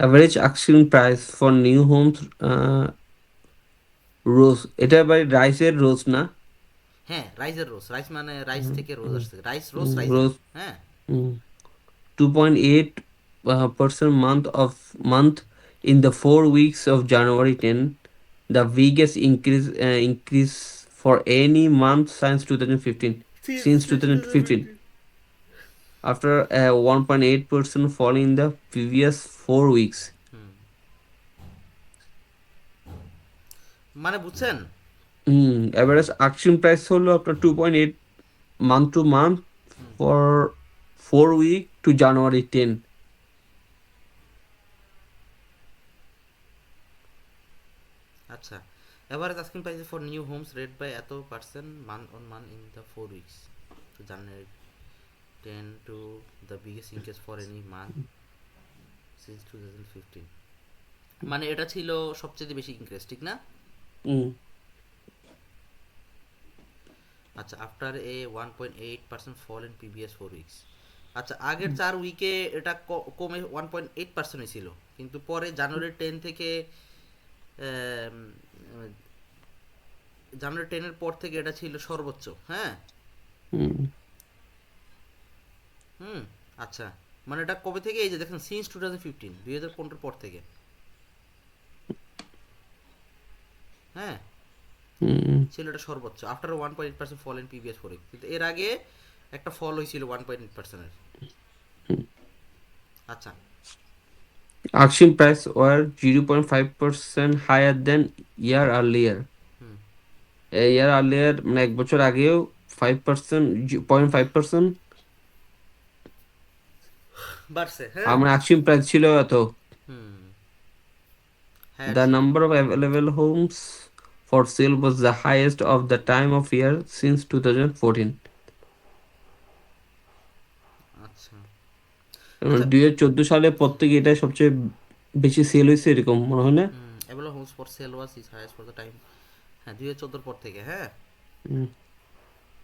Average asking price for new homes uh, rose. এটা by রাইসের rose না হ্যাঁ রাইসের রোজ রাইস মানে রাইস থেকে রোজ আসছে রাইস রোজ রাইস হ্যাঁ two point eight percent month of month in the four weeks of January 10, the biggest increase uh, increase for any month since 2015. Since 2015. After a 1.8 percent fall in the previous four weeks. মানে বুঝছেন হুম average action price হলো আপনার two point eight month to month for four week to January ten আচ্ছা average asking price for new homes rate by এত percent month on month in the four weeks to January ten to the biggest increase for any month since two thousand fifteen মানে এটা ছিল সবচেয়ে বেশি increase ঠিক না? হুম। আচ্ছা after a one point eight percent fall in previous four weeks আচ্ছা আগের চার উইকে এটা কমে ওয়ান পয়েন্ট এইট পার্সেন্ট ছিল। কিন্তু পরে জানুয়ারি টেন থেকে এম, জানুয়ারি টেনের পর থেকে এটা ছিল সর্বোচ্চ হ্যাঁ? হুম। আচ্ছা মানে এটা কবে থেকে? এই যে দেখেন সিন্স টু থাউজেন্ড ফিফটিন দুই হাজার পনেরোর পর থেকে। হ্যাঁ? হুম। ছিল এটা সর্বোচ্চ after one point percent fall in previous four কিন্তু এর আগে একটা ফল হয়েছিল ওয়ান পয়েন্ট এইট পার্সেন্টের আচ্ছা। Auction price were 0.5% higher than year earlier. Hmm. A year earlier মানে এক বছর আগেও five percent point five percent বাড়ছে হ্যাঁ। আমার অ্যাকশন প্রাইস ছিল এত। হুম। হ্যাঁ। The number of available homes for sale was the highest of the time of year since 2014. আচ্ছা। দুই হাজার চোদ্দ সালে পর থেকে এটা সবচেয়ে বেশি সেল হয়েছে এরকম মনে হয় না? এগুলো homes for sale was is highest for the time হ্যাঁ দুই হাজার চোদ্দোর পর থেকে হ্যাঁ।